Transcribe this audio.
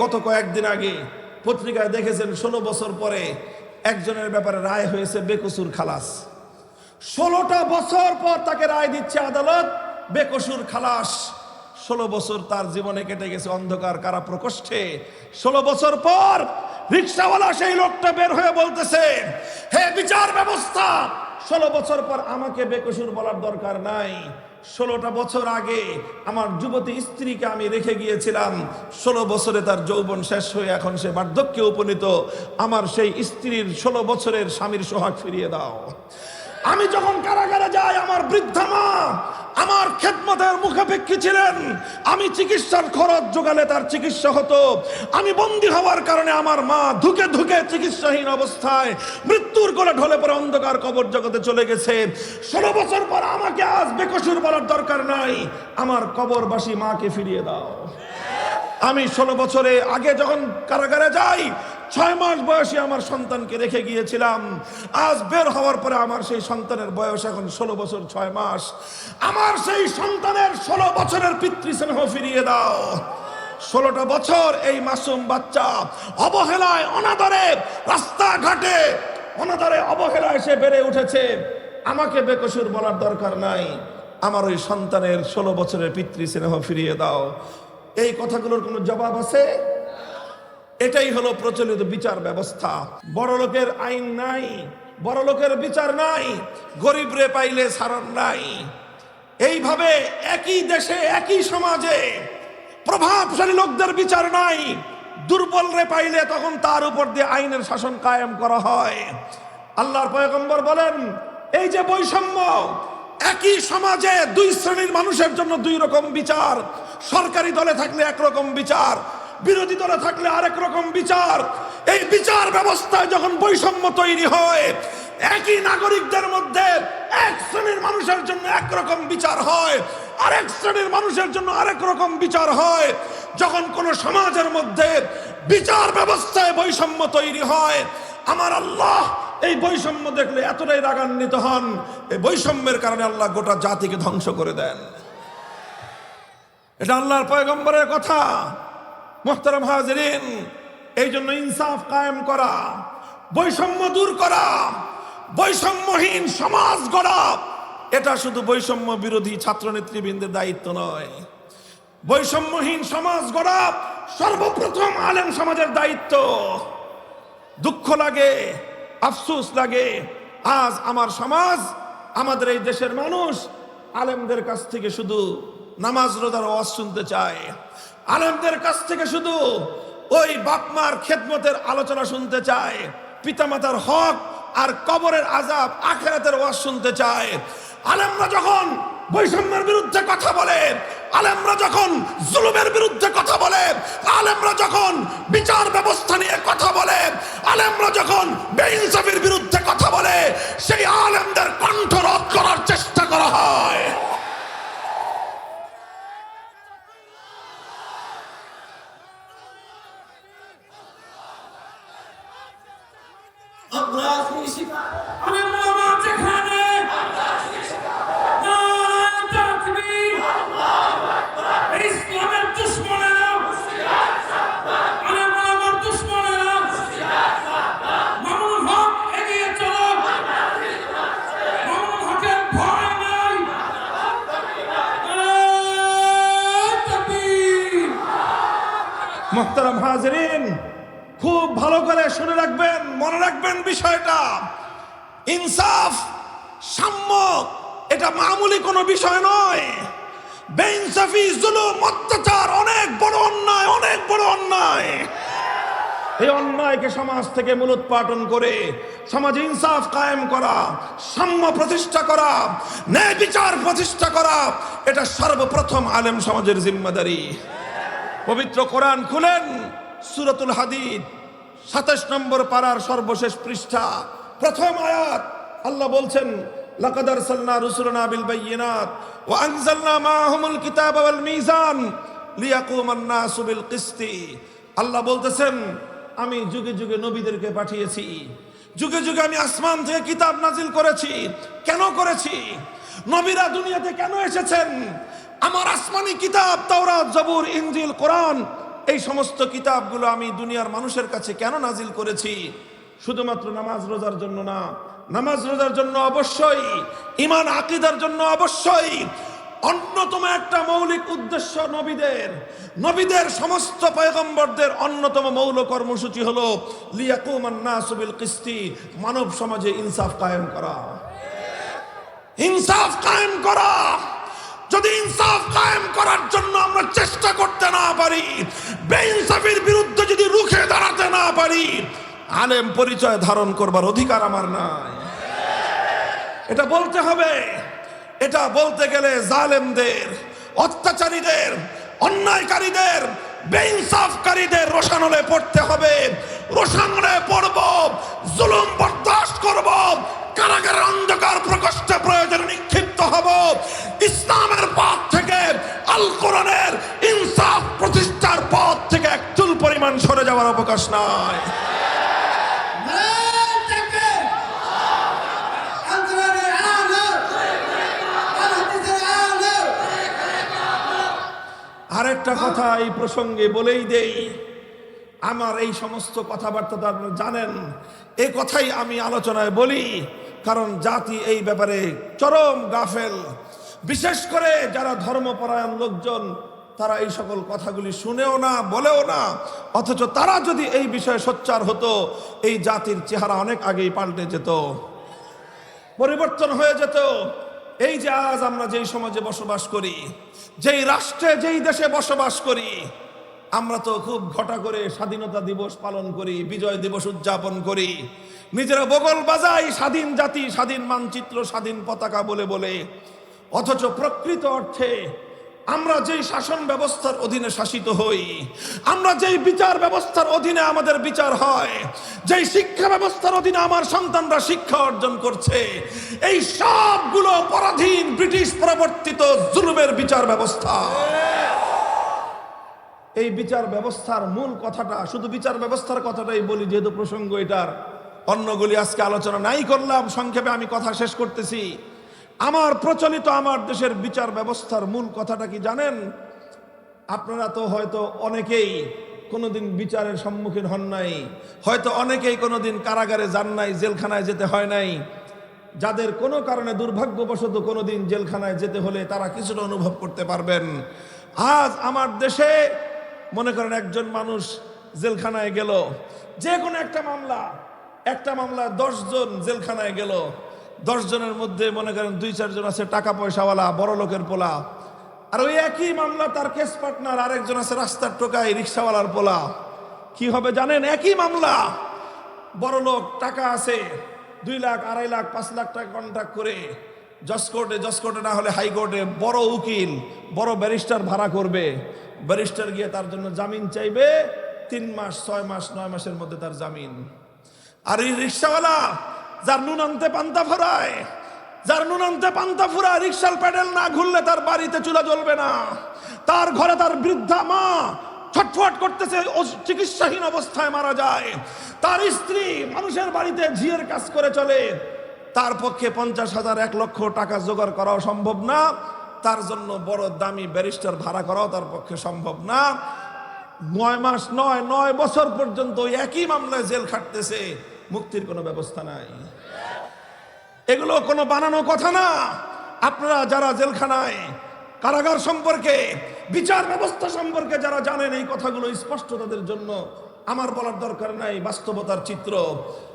গত কয়েকদিন আগে পত্রিকায় দেখেছেন, ষোলো বছর পরে একজনের ব্যাপারে রায় হয়েছে বেকসুর খালাস। ষোলোটা বছর পর তাকে রায় দিচ্ছে আদালত, বেকসুর খালাস। ষোলো বছর তার জীবনে কেটে গেছে অন্ধকার কারা প্রকোষ্ঠে ষোলো বছর পর রিক্সাওয়ালা সেই লোকটা বের হয়ে বলতেছে, হে বিচার ব্যবস্থা, ষোলো বছর পর আমাকে বেকসুর বলার দরকার নাই। ষোলোটা বছর আগে আমার যুবতী স্ত্রীকে আমি রেখে গিয়েছিলাম। ষোলো বছরে তার যৌবন শেষ হয়ে এখন সে বার্ধক্যে উপনীত। আমার সেই স্ত্রীর ষোলো বছরের স্বামীর সোহাগ ফিরিয়ে দাও। আমি যখন কারাগারে যাই, আমার বৃদ্ধা মা আমার খেদমতের মুখাপেক্ষী ছিলেন। আমি চিকিৎসার খরচ জোগালে তার চিকিৎসা হতো। আমি বন্দী হওয়ার কারণে আমার মা ধুকে ধুকে চিকিৎসাহীন অবস্থায় মৃত্যুর কোলে ঢলে পড়ে অন্ধকার কবর জগতে চলে গেছে। ষোলো বছর পর আমাকে আজ বেকসুর বলার দরকার নাই। আমার কবরবাসী মাকে ফিরিয়ে দাও। আমি ষোলো বছরে আগে যখন কারাগারে যাই ছয় মাস বয়সে আমার সন্তানকে রেখে গিয়েছিলাম। আজ বের হওয়ার পরে আমার সেই সন্তানের বয়স এখন ষোলো বছর ছয় মাস। আমার সেই সন্তানের ষোলো বছরের পিতৃস্নেহ ফিরিয়ে দাও। ষোলোটা বছর এই মাসুম বাচ্চা অবহেলায়, অনাদরে, রাস্তাঘাটে, অনাদরে অবহেলায় সে বেড়ে উঠেছে। আমাকে বেকসুর বলার দরকার নাই। আমার ওই সন্তানের ষোলো বছরের পিতৃস্নেহ ফিরিয়ে দাও। এই কথাগুলোর কোনো জবাব আছে? এটাই হলো প্রচলিত বিচার ব্যবস্থা। বড় লোকের আইন নাই, বড় লোকের বিচার নাই, গরিব রে পাইলে সারণ নাই। এইভাবে একই দেশে, একই সমাজে প্রভাবশালী লোকদের বিচার নাই, দুর্বল রে পাইলে তখন তার উপর দিয়ে আইনের শাসন কায়েম করা হয়। আল্লাহর পয়গম্বর বলেন, এই যে বৈষম্য, একই সমাজে দুই শ্রেণির মানুষের জন্য দুই রকম বিচার, সরকারি দলে থাকলে একরকম বিচার বিরোধী দলে থাকলে আরেক রকম বিচার। এই বিচার ব্যবস্থায় যখন বৈষম্য তৈরি হয়, একই নাগরিকদের মধ্যে এক শ্রেণির মানুষের জন্য একরকম বিচার হয়, আরেক শ্রেণির মানুষের জন্য আরেক রকম বিচার হয়। যখন কোন সমাজের মধ্যে বিচার ব্যবস্থায় বৈষম্য তৈরি হয়, আমার আল্লাহ এই বৈষম্য দেখলে এতটাই রাগান্বিত হন। এই বৈষম্যের কারণে আল্লাহ গোটা জাতিকে ধ্বংস করে দেন। এটা আল্লাহর পয়গম্বরের কথা। মোহতারাম হাজরিন এই জন্য ইনসাফ কায়েম করা, বৈষম্য দূর করা, বৈষম্যহীন সমাজ গড়া, এটা শুধু বৈষম্য বিরোধী ছাত্র নেতৃবৃন্দের দায়িত্ব নয়। বৈষম্যহীন সমাজ গড়া সর্বপ্রথম আলেম সমাজের দায়িত্ব। দুঃখ লাগে, আফসোস লাগে, আজ আমার সমাজ, আমাদের এই দেশের মানুষ আলেমদের কাছ থেকে শুধু নামাজ রোজার ওয়াজ শুনতে চায়। আলেমদের কাছ থেকে শুধু ওই বাপমার খেদমতের আলোচনা শুনতে চায়, পিতামাতার হক আর কবরের আজাব আখেরাতের ওয়াজ শুনতে চায়। আলেমরা যখন বৈষম্যের বিরুদ্ধে কথা বলে, আলেমরা যখন জুলুমের বিরুদ্ধে কথা বলে, আলেমরা যখন বিচার ব্যবস্থা নিয়ে কথা বলে, আলেমরা যখন বেইনসাফির বিরুদ্ধে কথা বলে, সেই আলেমদের কণ্ঠ রোধ করার চেষ্টা করা হয়। মোহতারাম হাজরিন, খুব ভালো করে শুনে রাখবেন, মনে রাখবেন বিষয়টা। ইনসাফ সাম্য এটা মামুলি কোনো বিষয় নয়। বেইনসাফি, জুলুম, অত্যাচার, অনেক বড় অন্যায়, অনেক বড় অন্যায়। এই অন্যায়কে সমাজ থেকে মূলোৎপাটন করে সমাজে ইনসাফ কায়েম করা, সাম্য প্রতিষ্ঠা করা, ন্যায় বিচার প্রতিষ্ঠা করা, এটা সর্বপ্রথম আলেম সমাজের জিম্মাদারি। পবিত্র কোরআন খুলেন। সুরতুল হাদিদ, সাতাশ নম্বর পাড়ার সর্বশেষ পৃষ্ঠা, প্রথম আয়াত। আল্লাহ বলছেন, লাকাদ আরসালনা রুসুলানা বিল বাইয়িনাত ওয়া আনজালনা মাআহুমুল কিতাবা ওয়াল মিজান লিয়াকুমান নাসু বিল কিসতি। আল্লাহ বলতেছেন, আমি যুগে যুগে নবীদেরকে পাঠিয়েছি। যুগে যুগে আমি আসমান থেকে কিতাব নাজিল করেছি। কেন করেছি? নবীরা দুনিয়াতে কেন এসেছেন? আমার আসমানি কিতাব, তাওরাত, জবুর, ইনজিল, কোরআন, এই সমস্ত কিতাবগুলো আমি দুনিয়ার মানুষের কাছে কেন নাজিল করেছি? শুধুমাত্র নামাজ রোজার জন্য না, নামাজ রোজার জন্য অবশ্যই ইমান আকিদার জন্য অবশ্যই, অন্যতম একটা মৌলিক উদ্দেশ্য নবীদের নবীদের সমস্ত পয়গম্বরদের অন্যতম মৌল কর্মসূচি হলো লিয়াকুমান নাসুবিল কিস্তি মানব সমাজে ইনসাফ কায়েম করা। ইনসাফ কায়েম করা! যদি ইনসাফ কায়েম করার জন্য আমরা চেষ্টা করতে না পারি, বেইনসাফির বিরুদ্ধে যদি রুখে দাঁড়াতে না পারি, আলেম পরিচয় ধারণ করবার অধিকার আমার নাই। এটা বলতে হবে। এটা বলতে গেলে জালেমদের, অত্যাচারীদের, অন্যায়কারীদের, বেইনসাফকারীদের রোশানলে পড়তে হবে। রোশানলে পড়ব, জুলুম বরদাস্ত করব কারাগারের অন্ধকার প্রকোষ্ঠে প্রয়োজন নিক্ষিপ্ত হব। ইসলামের পথ থেকে আল কোরআনের ইনসাফ প্রতিষ্ঠার পথ থেকে এক চুল পরিমাণ সরে যাওয়ার অবকাশ নাই। আরেকটা কথা এই প্রসঙ্গে বলেই দেই আমার এই সমস্ত কথাবার্তা তো জানেন। এই কথাই আমি আলোচনায় বলি, কারণ জাতি এই ব্যাপারে চরম গাফেল। বিশেষ করে যারা ধর্মপরায়ণ লোকজন, তারা এই সকল কথাগুলি শুনেও না, বলেও না। অথচ তারা যদি এই বিষয়ে সোচ্চার হতো, এই জাতির চেহারা অনেক আগেই পাল্টে যেত। পরিবর্তন হয়ে যেত। এই যে আজ আমরা যেই সমাজে বসবাস করি, যেই রাষ্ট্রে, যেই দেশে বসবাস করি আমরা তো খুব ঘটা করে স্বাধীনতা দিবস পালন করি, বিজয় দিবস উদযাপন করি। নিজেরা বগল বাজাই স্বাধীন জাতি, স্বাধীন মানচিত্র, স্বাধীন পতাকা বলে বলে। অথচ প্রকৃত অর্থে আমরা যেই শাসন ব্যবস্থার অধীনে শাসিত হই, আমরা যেই বিচার ব্যবস্থার অধীনে আমাদের বিচার হয়, যেই শিক্ষা ব্যবস্থার অধীনে আমার সন্তানরা শিক্ষা অর্জন করছে, এই সবগুলো পরাধীন ব্রিটিশ প্রবর্তিত জুলুমের বিচার ব্যবস্থা। এই বিচার ব্যবস্থার মূল কথাটা, শুধু বিচার ব্যবস্থার কথাটাই বলি, যেহেতু প্রসঙ্গ এটার। অন্যগুলি আজকে আলোচনা নাই করলাম, সংক্ষেপে আমি কথা শেষ করতেছি। আমার প্রচলিত আমার দেশের বিচার ব্যবস্থার মূল কথাটা কি জানেন? আপনারা তো হয়তো অনেকেই কোনোদিন বিচারের সম্মুখীন হন নাই, হয়তো অনেকেই কোনোদিন কারাগারে যান নাই, জেলখানায় যেতে হয় নাই। যাদের কোনো কারণে দুর্ভাগ্যবশত কোনোদিন জেলখানায় যেতে হলে তারা কিছুটা অনুভব করতে পারবেন। আজ আমার দেশে মনে করেন একজন মানুষ জেলখানায় গেল, যে কোনো একটা মামলা একটা মামলা জন জেলখানায় গেল জনের মধ্যে মনে করেন দুই, চারজন আছে টাকা পয়সাওয়ালা বড় লোকের পোলা। আর ওই একই মামলা তার কেস পার্টনার আরেকজন আছে রাস্তার টোকায় রিক্সাওয়ালার পোলা। কি হবে জানেন? একই মামলা। বড় লোক, টাকা আছে, দুই লাখ, আড়াই লাখ, পাঁচ লাখ টাকা কন্ট্রাক্ট করে জজ কোর্টে জজ কোর্টে না হলে হাইকোর্টে বড় উকিল, বড় ব্যারিস্টার ভাড়া করবে। ব্যারিস্টার গিয়ে তার জন্য জামিন চাইবে, তিন মাস, ছয় মাস, নয় মাসের মধ্যে তার জামিন। আর এই রিক্সাওয়ালা, যার নুন আনতে পান্তা ফোরায়, যার নুন আনতে পান্তা ফুরায়, রিক্সার প্যাডেল না ঘুরলে তার বাড়িতে চুলা জ্বলবে না। তার ঘরে তার বৃদ্ধা মা ছটফট করতেছে চিকিৎসাহীন অবস্থায় মারা যায়। তার স্ত্রী মানুষের বাড়িতে ঝিয়ের কাজ করে চলে। তার পক্ষে পঞ্চাশ হাজার এক লক্ষ টাকা জোগাড় করাও সম্ভব না। তার জন্য বড় দামি ব্যারিস্টার ভাড়া করাও তার পক্ষে সম্ভব না। নয় মাস, নয় নয় বছর পর্যন্ত একই মামলায় জেল খাটতেছে। মুক্তির কোনো ব্যবস্থা নাই। এগুলো কোনো বানানো কথা না। আপনারা যারা জেলখানায় কারাগার সম্পর্কে, বিচার ব্যবস্থা সম্পর্কে যারা জানেন, এই কথাগুলো স্পষ্ট তাদের জন্য। আমার বলার দরকার নাই, বাস্তবতার চিত্র।